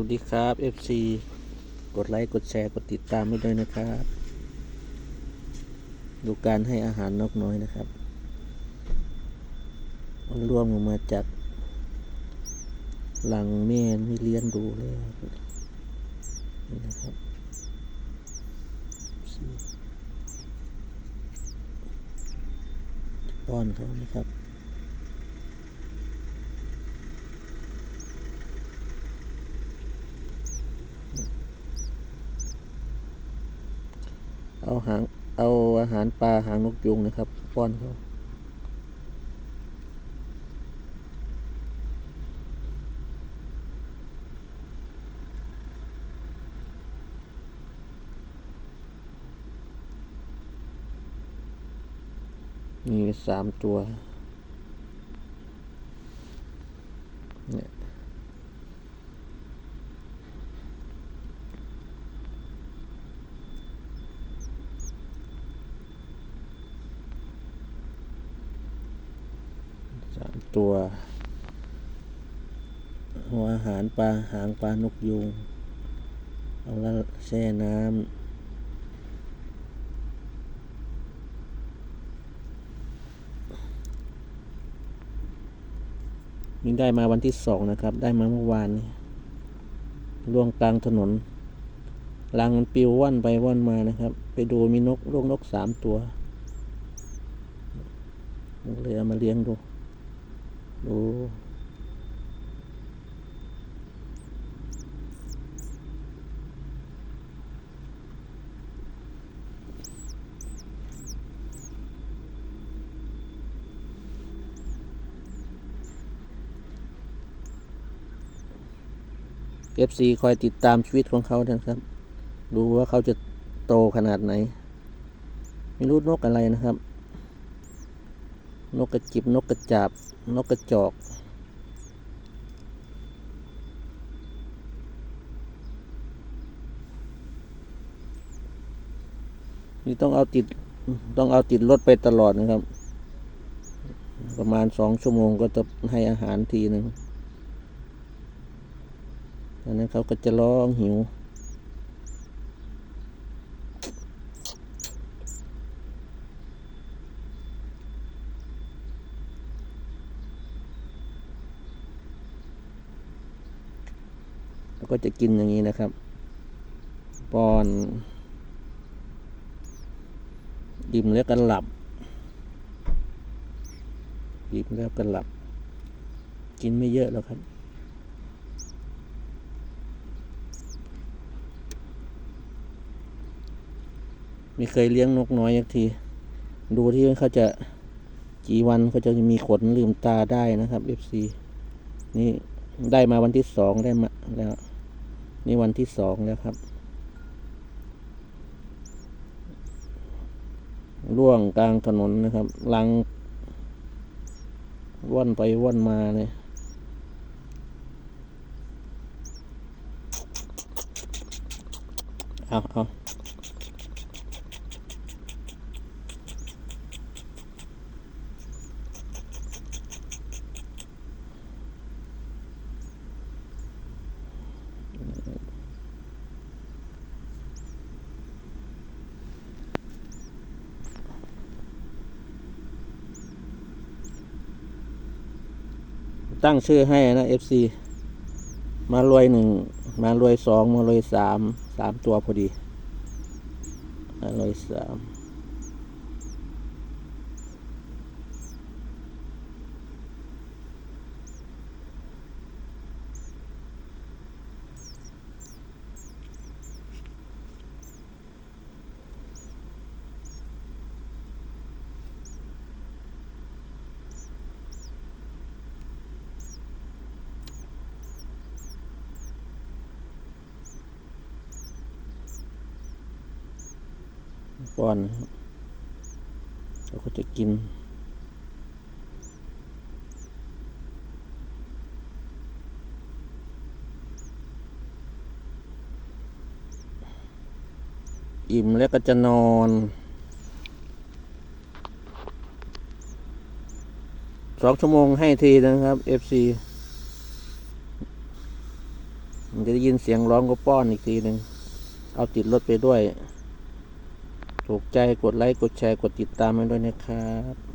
วัสดีครับ FC กดไลค์ กดแชร์ กดติดตามให้ด้วยนะครับ ดูการให้อาหารนกน้อยนะครับ มันร่วมออกมาจากหลังแม่ไม่เลี้ยงดูเลยนี่นะครับป้อนเขานะครับ หางเอาอาหารปลาหางนกยุงนะครับป้อนเขามีสามตัว เนี่ยสาม ตัว หัวอาหารปลาหางปลานกยุง เอาละแช่น้ำนี่ได้มาวันที่สองนะครับ ได้มาเมื่อวานนี้ล่วงกลางถนนรังมันปิวว่อนไปว่อนมานะครับ ไปดูมีนกลูกนกสามตัว เลยเอามาเลี้ยงดู ดูเอฟซีคอยติดตามชีวิตของเขานะครับ ดูว่าเขาจะโตขนาดไหน ไม่รู้นกอะไรนะครับ นกกระจิบนกกระจาบ นกกระจอก นี่ต้องเอาติดต้องเอาติดรถไปตลอดนะครับ ประมาณสองชั่วโมงก็จะให้อาหารทีหนึ่งตอนนั้นเขาก็จะร้องหิว แล้วก็จะกินอย่างนี้นะครับป้อนอิ่มแล้วก็หลับอิ่มแล้วก็หลับ กินไม่เยอะแล้วครับไม่เคยเลี้ยงนกน้อยสักที ดูที่เขาจะกี่วันเขาจะมีขนลืมตาได้นะครับ FC นี่ ได้มาวันที่สองได้มาแล้ว นี่วันที่สองแล้วครับร่วงกลางถนนนะครับลังว่อนไปว่อนมาเนี่ยเอาเอา ตั้งชื่อให้นะ FC มารวยหนึ่งมารวยสองมารวยสามสามตัวพอดีมารวยสาม ป้อนนะครับแล้วก็จะกิน อิ่มแล้วก็จะนอนสองชั่วโมงให้ทีนะครับ FC มันจะได้ยินเสียงร้องก็ป้อนอีกทีหนึ่ง เอาติดรถไปด้วย ถูกใจกดไลค์ กดแชร์ กดติดตามให้ด้วยนะครับ